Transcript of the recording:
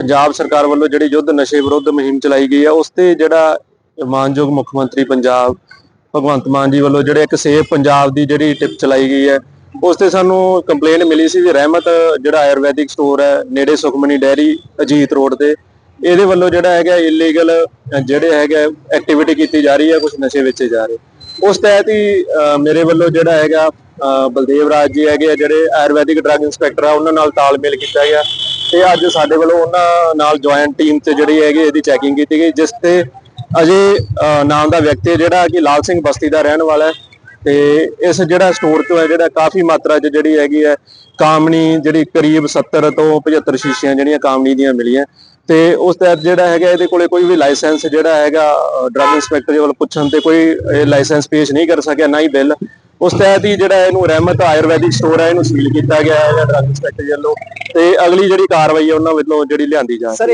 ਪੰਜਾਬ ਸਰਕਾਰ ਵੱਲੋਂ ਜਿਹੜੀ ਯੁੱਧ ਨਸ਼ੇ ਵਿਰੁੱਧ ਮੁਹਿੰਮ ਚਲਾਈ ਗਈ ਹੈ ਉਸ ਤੇ ਜਿਹੜਾ ਮਾਨਯੋਗ ਮੁੱਖ ਮੰਤਰੀ ਪੰਜਾਬ, ਭਗਵੰਤ ਮਾਨ ਜੀ ਵੱਲੋਂ ਜਿਹੜੇ ਇੱਕ ਸੇਫ ਪੰਜਾਬ ਦੀ ਜਿਹੜੀ ਟਿਪ ਚਲਾਈ ਗਈ ਹੈ, ਉਸ ਤੇ ਸਾਨੂੰ ਕੰਪਲੇਂਟ ਮਿਲੀ ਸੀ ਵੀ ਰਹਿਮਤ ਜਿਹੜਾ ਆਯੁਰਵੈਦਿਕ ਸਟੋਰ ਹੈ, ਨੇੜੇ ਸੁਖਮਨੀ ਡੈਰੀ, ਅਜੀਤ ਰੋਡ ਤੇ। ਇਹਦੇ ਵੱਲੋਂ ਜਿਹੜਾ ਹੈਗਾ ਇਲੀਗਲ ਜਿਹੜੇ ਹੈਗਾ ਐਕਟੀਵਿਟੀ ਕੀਤੀ ਜਾ ਰਹੀ ਹੈ ਕੁਝ ਨਸ਼ੇ ਵੇਚੇ ਜਾ ਰਹੇ। ਉਸ ਤਹਿਤ ਹੀ ਮੇਰੇ ਵੱਲੋਂ ਜਿਹੜਾ ਹੈਗਾ ਬਲਦੇਵ ਰਾਜ ਜੀ ਹੈਗੇ ਆ, ਜਿਹੜੇ ਆਯੁਰਵੈਦਿਕ ਡਰੱਗ ਇੰਸਪੈਕਟਰ ਆ, ਉਹਨਾਂ ਨਾਲ ਤਾਲਮੇਲ ਕੀਤਾ ਗਿਆ। ਤੇ ਅੱਜ ਸਾਡੇ ਵੱਲੋਂ ਉਹਨਾਂ ਨਾਲ ਜੁਆਇੰਟ ਟੀਮ ਤੇ ਜਿਹੜੀ ਹੈਗੀ ਇਹਦੀ ਚੈਕਿੰਗ ਕੀਤੀ ਗਈ, ਜਿਸ ਤੇ ਅਜੇ ਨਾਮ ਦਾ ਵਿਅਕਤੀ ਜਿਹੜਾ ਕਿ ਲਾਲ ਸਿੰਘ ਬਸਤੀ ਦਾ ਰਹਿਣ ਵਾਲਾ ਹੈ ਤੇ ਇਸ ਜਿਹੜਾ ਸਟੋਰ ਤੋਂ ਹੈ, ਜਿਹੜਾ ਕਾਫੀ ਮਾਤਰਾ 'ਚ ਜਿਹੜੀ ਹੈਗੀ ਹੈ ਕਾਮਣੀ ਜਿਹੜੀ ਕਰੀਬ 70 ਤੋਂ 75 ਸ਼ੀਸ਼ੀਆਂ ਜਿਹੜੀਆਂ ਕਾਮਣੀ ਦੀਆਂ ਮਿਲੀਆਂ। ਤੇ ਉਸ ਤਹਿਤ ਜਿਹੜਾ ਹੈਗਾ ਇਹਦੇ ਕੋਲੇ ਕੋਈ ਵੀ ਲਾਇਸੈਂਸ ਜਿਹੜਾ ਹੈਗਾ ਡਰੱਗ ਇੰਸਪੈਕਟਰ ਦੇ ਵੱਲ ਪੁੱਛਣ ਤੇ ਕੋਈ, ਇਹ ਲਾਇਸੈਂਸ ਪੇਸ਼ ਨਹੀਂ ਕਰ ਸਕਿਆ, ਨਾ ਹੀ ਬਿੱਲ। ਉਸ ਤਹਿਤ ਹੀ ਜਿਹੜਾ ਇਹਨੂੰ ਰਹਿਮਤ ਆਯੁਰਵੈਦਿਕ ਸਟੋਰ ਹੈ, ਇਹਨੂੰ ਸੀਲ ਕੀਤਾ ਗਿਆ ਹੈ ਡਰੱਗ ਇੰਸਪੈਕਟਰ ਵੱਲੋਂ ਤੇ ਅਗਲੀ ਜਿਹੜੀ ਕਾਰਵਾਈ ਹੈ, ਉਹਨਾਂ ਵੱਲੋਂ ਜਿਹੜੀ ਲਿਆਂਦੀ ਜਾ ਰਹੀ ਹੈ